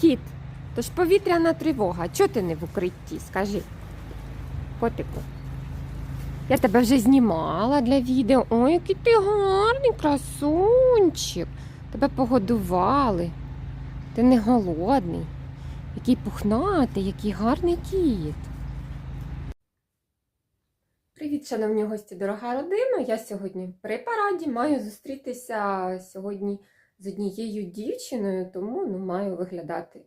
Кіт, то ж повітряна тривога. Чого ти не в укритті? Скажи. Котику. Я тебе вже знімала для відео. Ой, який ти гарний красунчик. Тебе погодували. Ти не голодний. Який пухнатий, який гарний кіт. Привіт, шановні гості, дорога родина. Я сьогодні при параді маю зустрітися сьогодні з однією дівчиною, тому ну, маю виглядати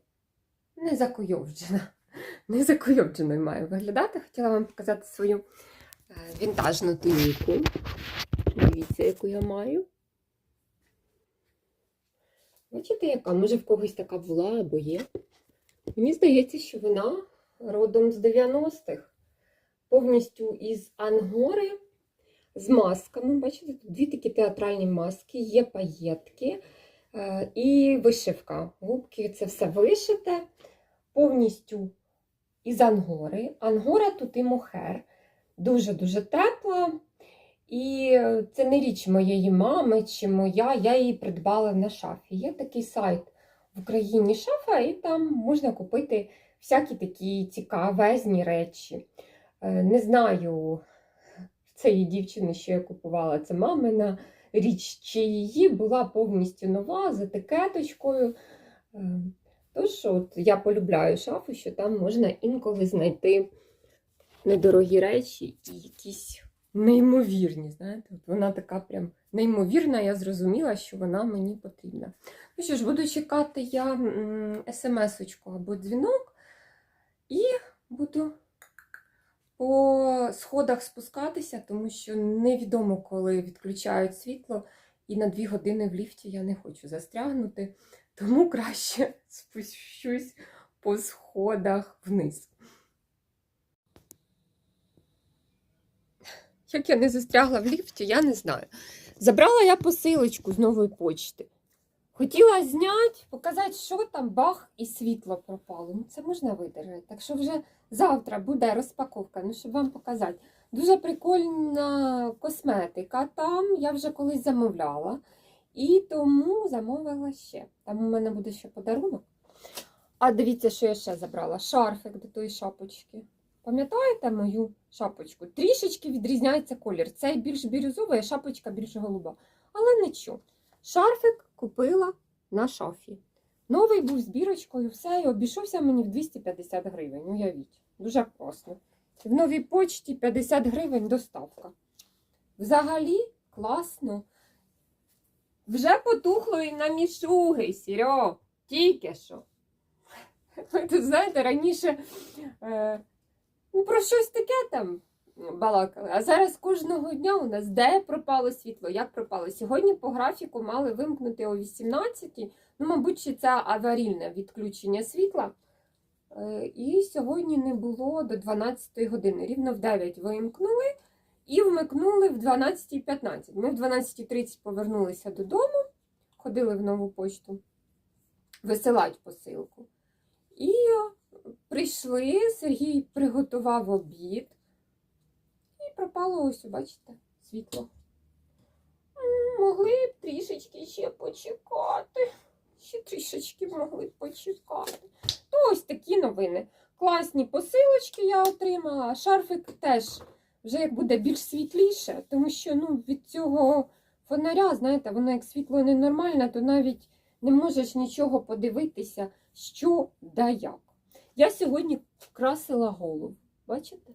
не закуйовджена. Не закуйовдженою маю виглядати. Хотіла вам показати свою е, вінтажну туніку. Дивіться, яку я маю. Бачите, яка? Може в когось така була або є. Мені здається, що вона родом з 90-х. Повністю із ангори, з масками. Бачите, тут дві такі театральні маски, є паєтки і вишивка. Губки це все вишите, повністю із ангори. Ангора тут і мохер. Дуже-дуже тепла. І це не річ моєї мами чи моя, я її придбала на шафі. Є такий сайт в Україні шафа, і там можна купити всякі такі цікавезні речі. Е, Не знаю цієї дівчини, що я купувала, це мамина річ, чи її була повністю нова з етикеточкою. Е, Тож от я полюбляю шафу, що там можна інколи знайти недорогі речі і якісь неймовірні. Знаєте, от вона така прям неймовірна, я зрозуміла, що вона мені потрібна. Ну що ж, буду чекати я смс-очку або дзвінок, і буду по сходах спускатися, тому що невідомо, коли відключають світло, і на дві години в ліфті я не хочу застрягнути, тому краще спущусь по сходах вниз. Як я не застрягла в ліфті, я не знаю. Забрала я посилочку з нової почти. Хотіла зняти, показати, що там бах і світло пропало. Ну, це можна видержати. Так що вже завтра буде розпаковка, ну, щоб вам показати. Дуже прикольна косметика там. Я вже колись замовляла. І тому замовила ще. Там у мене буде ще подарунок. А дивіться, що я ще забрала: шарфик до тої шапочки. Пам'ятаєте мою шапочку? Трішечки відрізняється колір. Цей більш бірюзовий, а шапочка більш голуба. Але нічого. Шарфик купила на шафі. Новий був з бірочкою, все, і обійшовся мені в 250 гривень. Уявіть. Дуже класно. В новій почті 50 гривень доставка. Взагалі класно. Вже потухло і на мішуги, Сірьо. Тільки що. Ви тут знаєте, раніше е, ну, про щось таке там балакали. А зараз кожного дня у нас де пропало світло, як пропало. Сьогодні по графіку мали вимкнути о 18 Ну, мабуть, ще це аварійне відключення світла. Е, І сьогодні не було до 12 години. Рівно в 9 вимкнули і вмикнули в 12.15. Ми в 12.30 повернулися додому, ходили в нову почту, висилати посилку. І прийшли, Сергій приготував обід. Пропало ось, бачите, світло. Могли б трішечки ще почекати. Ще трішечки могли б почекати. То ось такі новини. Класні посилочки я отримала. Шарфик теж вже як буде більш світліше, тому що ну, від цього фонаря, знаєте, воно як світло ненормальне, то навіть не можеш нічого подивитися, що да як. Я сьогодні вкрасила голову. Бачите?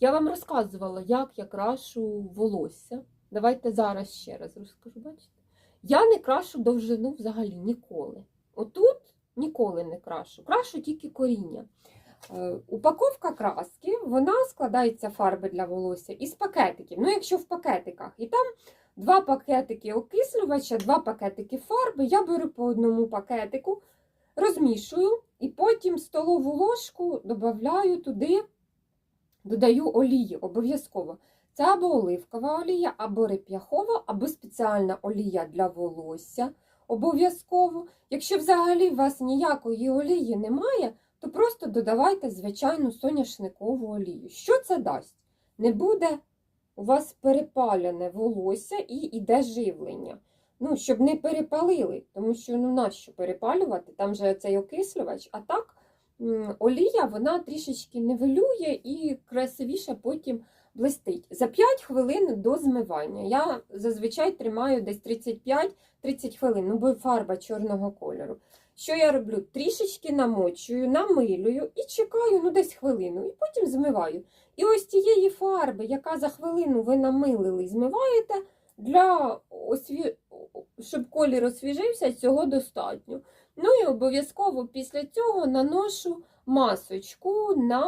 Я вам розказувала, як я крашу волосся. Давайте зараз ще раз розкажу, бачите? Я не крашу довжину взагалі ніколи. Отут ніколи не крашу. Крашу тільки коріння. Е, Упаковка краски, вона складається фарби для волосся із пакетиків. Ну, якщо в пакетиках, і там два пакетики окислювача, два пакетики фарби. Я беру по одному пакетику, розмішую і потім столову ложку додаю туди, додаю олії обов'язково. Це або оливкова олія, або реп'яхова, або спеціальна олія для волосся. Обов'язково. Якщо взагалі у вас ніякої олії немає, то просто додавайте звичайну соняшникову олію. Що це дасть? Не буде у вас перепалене волосся і йде живлення. ну, щоб не перепалили, тому що ну нащо перепалювати, там же цей окислювач, а так олія вона трішечки нивелює і красивіше потім блистить. За 5 хвилин до змивання. Я зазвичай тримаю десь 35-30 хвилин, ну бо фарба чорного кольору. Що я роблю? Трішечки намочую, намилюю і чекаю ну, десь хвилину, і потім змиваю. І ось тієї фарби, яка за хвилину ви намилили і змиваєте, для осві... щоб колір освіжився, цього достатньо. Ну і обов'язково після цього наношу масочку на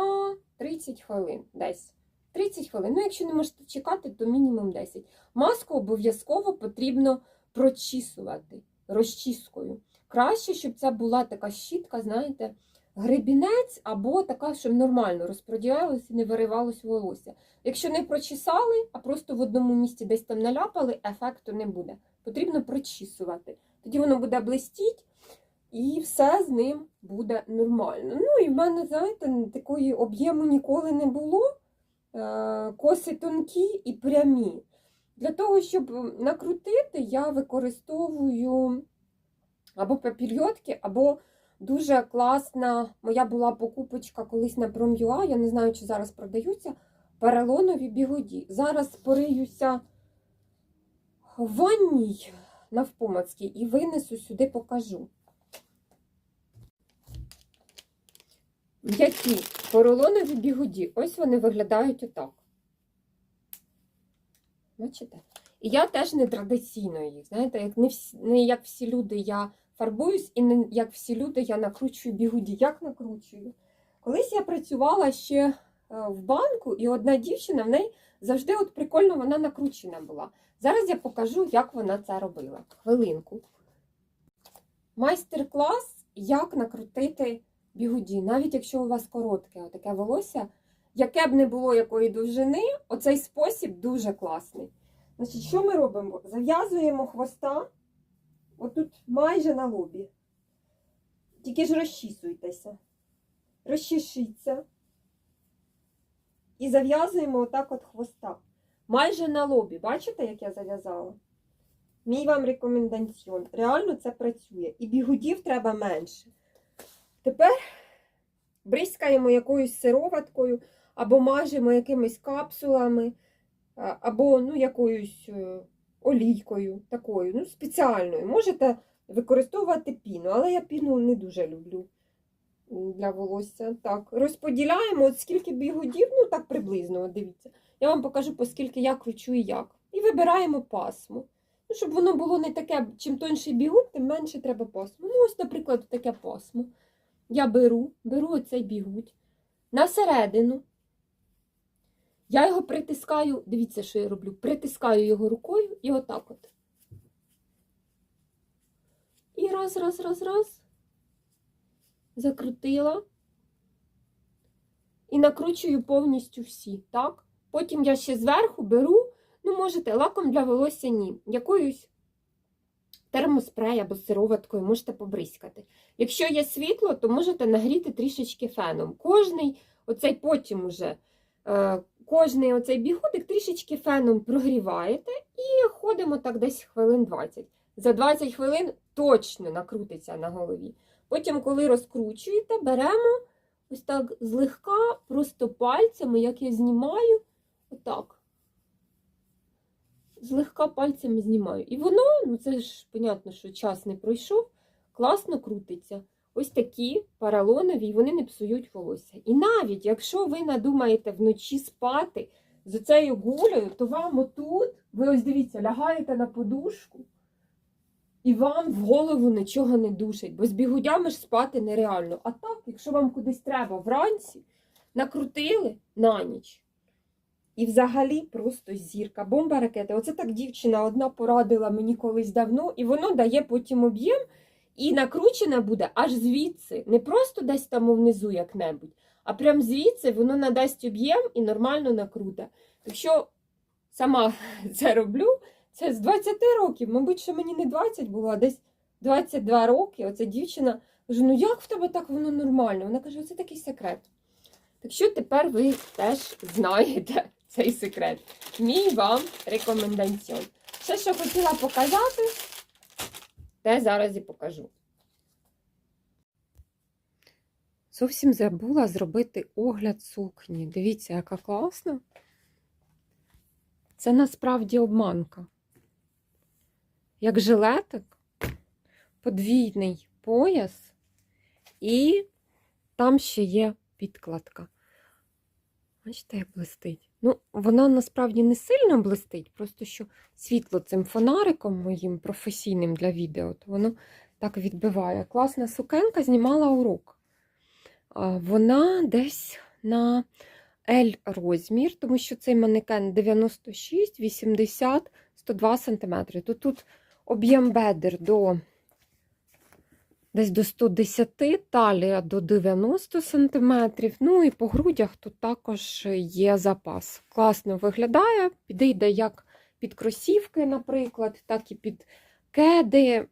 30 хвилин. Десь. 30 хвилин. Ну, якщо не можете чекати, то мінімум 10. Маску обов'язково потрібно прочісувати розчіскою. Краще, щоб це була така щітка, знаєте, гребінець або така, щоб нормально розподілялося і не виривалось волосся. Якщо не прочесали, а просто в одному місці десь там наляпали, ефекту не буде. Потрібно прочісувати. Тоді воно буде блистіть і все з ним буде нормально. Ну і в мене, знаєте, такої об'єму ніколи не було. Е, Коси тонкі і прямі. Для того, щоб накрутити, я використовую або папільйотки, або дуже класна. Моя була покупочка колись на Prom.ua, я не знаю, чи зараз продаються. Перелонові бігуді. Зараз пориюся в ванній навпомацькій і винесу сюди покажу. Які поролонові бігуді. Ось вони виглядають отак. Бачите? І я теж не традиційно їх. Знаєте, як не, всі, не як всі люди я фарбуюсь, і не як всі люди я накручую бігуді. Як накручую? Колись я працювала ще е, в банку, і одна дівчина в неї завжди от прикольно вона накручена була. Зараз я покажу, як вона це робила. Хвилинку. Майстер-клас, як накрутити бігуді. Навіть якщо у вас коротке таке волосся, яке б не було якої довжини, оцей спосіб дуже класний. Значить, що ми робимо? Зав'язуємо хвоста отут майже на лобі. Тільки ж розчісуйтеся. Розчешіться. І зав'язуємо отак от хвоста. Майже на лобі. Бачите, як я зав'язала? Мій вам рекомендаціон. Реально це працює. І бігудів треба менше. Тепер бризкаємо якоюсь сироваткою, або мажемо якимись капсулами, або ну, якоюсь е, олійкою такою, ну, спеціальною. Можете використовувати піну, але я піну не дуже люблю для волосся. Так, розподіляємо, от скільки бігудів, ну так приблизно, дивіться. Я вам покажу, поскільки я кручу і як. І вибираємо пасмо. Ну, щоб воно було не таке, чим тонший бігут, тим менше треба пасмо. Ну, ось, наприклад, таке пасмо. Я беру, беру оцей бігуть на середину. Я його притискаю, дивіться, що я роблю. Притискаю його рукою і отак от. І раз, раз, раз, раз. Закрутила. І накручую повністю всі, так? Потім я ще зверху беру, ну, можете, лаком для волосся ні. Якоюсь термоспрей або сироваткою можете побризкати. Якщо є світло, то можете нагріти трішечки феном. Кожний оцей потім уже, е, кожний оцей бігудик трішечки феном прогріваєте і ходимо так десь хвилин 20. За 20 хвилин точно накрутиться на голові. Потім, коли розкручуєте, беремо ось так злегка, просто пальцями, як я знімаю, отак. Злегка пальцями знімаю. І воно, ну це ж, понятно, що час не пройшов, класно крутиться. Ось такі паралонові, і вони не псують волосся. І навіть якщо ви надумаєте вночі спати з оцею гулею, то вам отут, ви ось дивіться, лягаєте на подушку, і вам в голову нічого не душить, бо з бігудями ж спати нереально. А так, якщо вам кудись треба вранці, накрутили на ніч. І взагалі просто зірка, бомба ракети. Оце так дівчина одна порадила мені колись давно, і воно дає потім об'єм, і накручене буде аж звідси. Не просто десь там внизу як-небудь, а прям звідси воно надасть об'єм і нормально накруте. Якщо сама це роблю, це з 20 років, мабуть, що мені не 20 було, а десь 22 роки. Оця дівчина каже: ну як в тебе так воно нормально? Вона каже, оце такий секрет. Так що тепер ви теж знаєте цей секрет. Мій вам рекомендаціон. Все, що хотіла показати, Те зараз і покажу. Зовсім забула зробити огляд сукні. Дивіться, яка класна. Це насправді обманка. Як жилетик, подвійний пояс, і там ще є підкладка. Бачите, як блистить. Ну, вона насправді не сильно блистить, просто що світло цим фонариком моїм професійним для відео, то воно так відбиває. Класна сукенка знімала урок. Вона десь на L розмір, тому що цей манекен 96, 80, 102 см. То тут об'єм бедер до десь до 110, талія до 90 см. Ну і по грудях тут також є запас. Класно виглядає, підійде як під кросівки, наприклад, так і під кеди,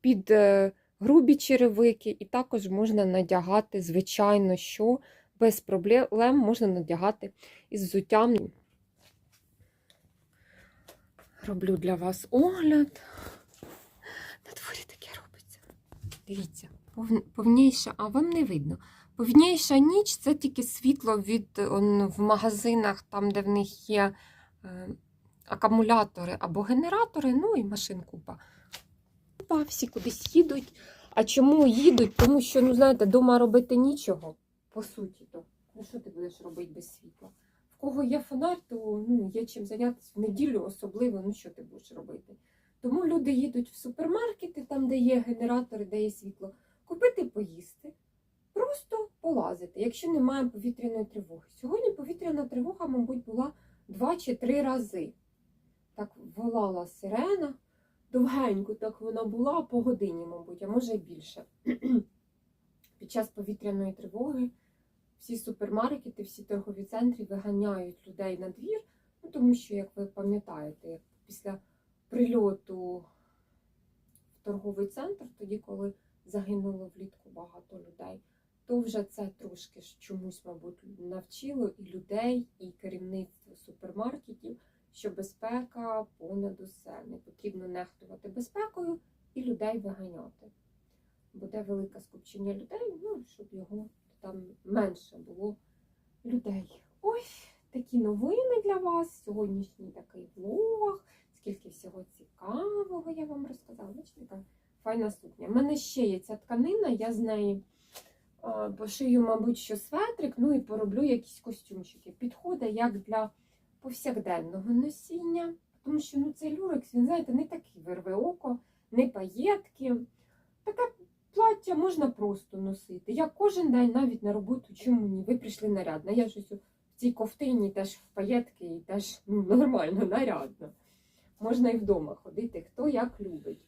під е, грубі черевики, і також можна надягати, звичайно, що без проблем можна надягати із взуттям. Роблю для вас огляд. На дворі таке робиться. Дивіться, пов- повніша, а вам не видно. Повніша ніч це тільки світло від он, в магазинах, там, де в них є е, акумулятори або генератори, ну і машин купа. Всі кудись їдуть. А чому їдуть? Тому що, ну знаєте, вдома робити нічого, по суті то. Ну що ти будеш робити без світла? В кого є фонар, то ну, є чим зайнятися в неділю, особливо, ну що ти будеш робити? Тому люди їдуть в супермаркети, там, де є генератори, де є світло, купити поїсти, просто полазити, якщо немає повітряної тривоги. Сьогодні повітряна тривога, мабуть, була два чи три рази. Так волала сирена, довгенько так вона була, по годині, мабуть, а може й більше. Під час повітряної тривоги всі супермаркети, всі торгові центри виганяють людей на двір, ну, тому що, як ви пам'ятаєте, як після прильоту в торговий центр, тоді, коли загинуло влітку багато людей, то вже це трошки чомусь, мабуть, навчило і людей, і керівництво супермаркетів, що безпека понад усе. Не потрібно нехтувати безпекою і людей виганяти. Буде велике скупчення людей, ну, щоб його там менше було людей. Ось такі новини для вас. Сьогоднішній такий влог. Скільки всього цікавого я вам розказала. Бачите, яка файна сукня. У мене ще є ця тканина, я з неї пошию, мабуть, що светрик, ну і пороблю якісь костюмчики. Підходить як для повсякденного носіння. Тому що ну, цей люрекс, він, знаєте, не такий вирве око, не паєтки. Таке плаття можна просто носити. Я кожен день навіть на роботу, чому ні? Ви прийшли нарядно. Я щось в цій ковтині теж в паєтки і теж ну, нормально, нарядно. Можна і вдома ходити, хто як любить.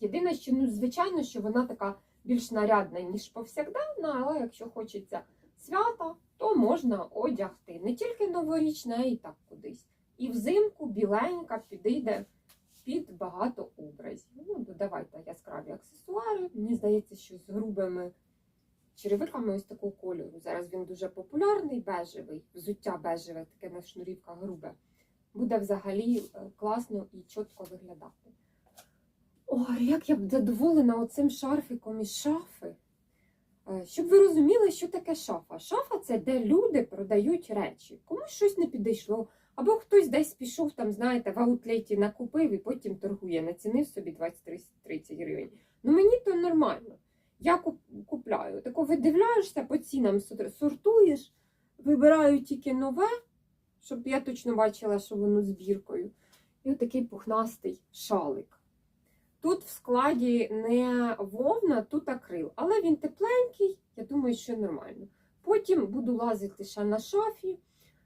Єдине, що, ну, звичайно, що вона така більш нарядна, ніж повсякденна, але якщо хочеться свята, то можна одягти. Не тільки новорічна, а і так кудись. І взимку біленька підійде під багато образів. Ну, додавайте яскраві аксесуари. Мені здається, що з грубими черевиками ось такого кольору. Зараз він дуже популярний, бежевий, взуття бежеве, таке на шнурівках грубе. Буде взагалі е, класно і чітко виглядати. Ой, як я б задоволена оцим шарфиком із шафи. Е, Щоб ви розуміли, що таке шафа. Шафа це де люди продають речі. Комусь щось не підійшло, або хтось десь пішов, там, знаєте, в аутлеті накупив і потім торгує, націнив собі 20-30 гривень. Ну мені то нормально. Я куп- купляю. Тако видивляєшся по цінам, сортуєш, вибираю тільки нове, щоб я точно бачила, що воно збіркою. І отакий пухнастий шалик. Тут в складі не вовна, тут акрил, але він тепленький, я думаю, що нормально. Потім буду лазити ще на шафі,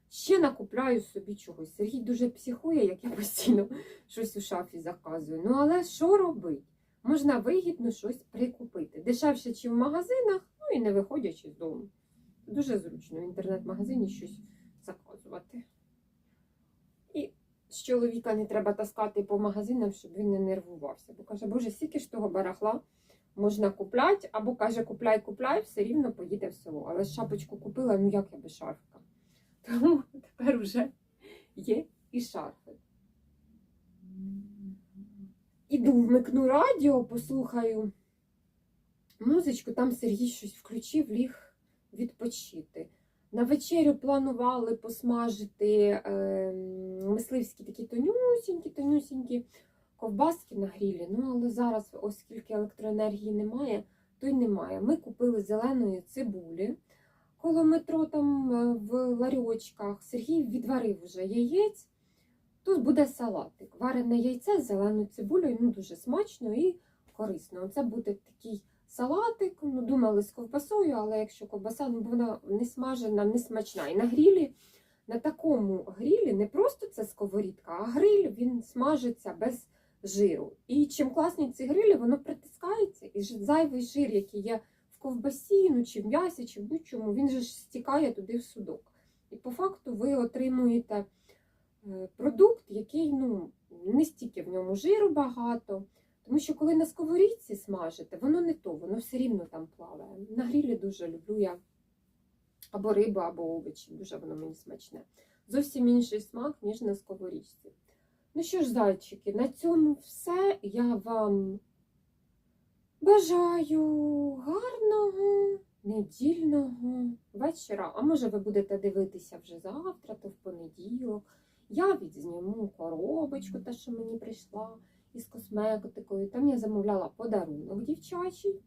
ще накупляю собі чогось. Сергій дуже психує, як я постійно щось у шафі заказую. Ну, але що робити? Можна вигідно щось прикупити. Дешевше, ніж в магазинах, ну і не виходячи з дому. Дуже зручно в інтернет-магазині щось заказувати. І з чоловіка не треба таскати по магазинам, щоб він не нервувався. Бо каже, боже, скільки ж того барахла можна купляти, або каже, купляй, купляй, все рівно поїде в село. Але шапочку купила, ну як я без шарфика. Тому тепер вже є і шарфик. іду вмикну радіо, послухаю музичку, там Сергій щось включив, ліг відпочити. На вечерю планували посмажити е, мисливські такі тонюсінькі, тонюсінькі ковбаски на грілі. Ну, але зараз, оскільки електроенергії немає, то й немає. Ми купили зеленої цибулі коло метро там е, в ларьочках. Сергій відварив вже яєць. Тут буде салатик. Варене яйце з зеленою цибулею, ну дуже смачно і корисно. Це буде такий салатик. Ну, думали з ковбасою, але якщо ковбаса ну, вона не смажена, не смачна. І на грілі, на такому грілі не просто це сковорідка, а гриль він смажиться без жиру. І чим класні ці грилі, воно притискається, і зайвий жир, який є в ковбасі, ну, чи в м'ясі, чи в будь-чому, він же ж стікає туди в судок. І по факту ви отримуєте е, продукт, який ну, не стільки в ньому жиру багато. Тому що коли на сковорідці смажите, воно не то, воно все рівно там плаває. На грілі дуже люблю я або рибу, або овочі. Дуже воно мені смачне. Зовсім інший смак, ніж на сковорідці. Ну що ж, зайчики, на цьому все. Я вам бажаю гарного недільного вечора. А може ви будете дивитися вже завтра, то в понеділок. Я відзніму коробочку, та, що мені прийшла із косметикою. Там я замовляла подарунок дівчачий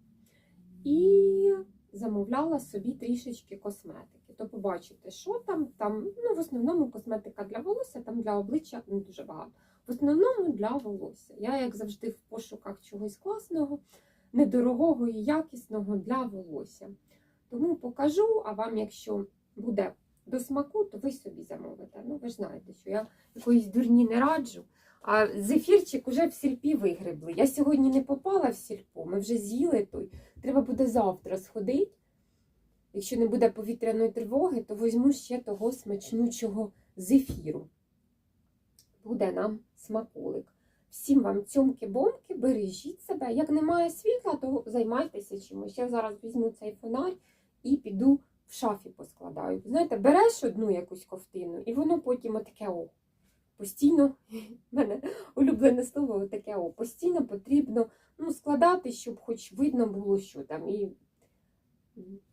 і замовляла собі трішечки косметики. То побачите, що там. Там ну, в основному косметика для волосся, там для обличчя не дуже багато. В основному для волосся. Я, як завжди, в пошуках чогось класного, недорогого і якісного для волосся. Тому покажу, а вам, якщо буде до смаку, то ви собі замовите. Ну, ви знаєте, що я якоїсь дурні не раджу. А зефірчик уже в сільпі вигребли. Я сьогодні не попала в сільпо, ми вже з'їли той. Треба буде завтра сходити. Якщо не буде повітряної тривоги, то візьму ще того смачнючого зефіру. Буде нам смаколик. Всім вам цьомки-бомки, бережіть себе. Як немає світла, то займайтеся чимось. Я зараз візьму цей фонарь і піду в шафі поскладаю. Знаєте, береш одну якусь ковтину, і воно потім отаке о. Постійно, в мене улюблене слово таке о, постійно потрібно ну, складати, щоб хоч видно було, що там. І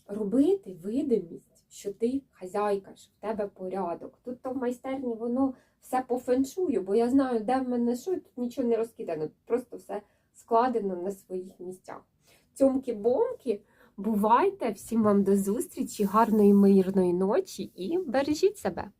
робити видимість, що ти хазяйка, що в тебе порядок. Тут то в майстерні воно все по феншую, бо я знаю, де в мене що, і тут нічого не розкидано, просто все складено на своїх місцях. Цьомки-бомки, бувайте, всім вам до зустрічі, гарної мирної ночі і бережіть себе!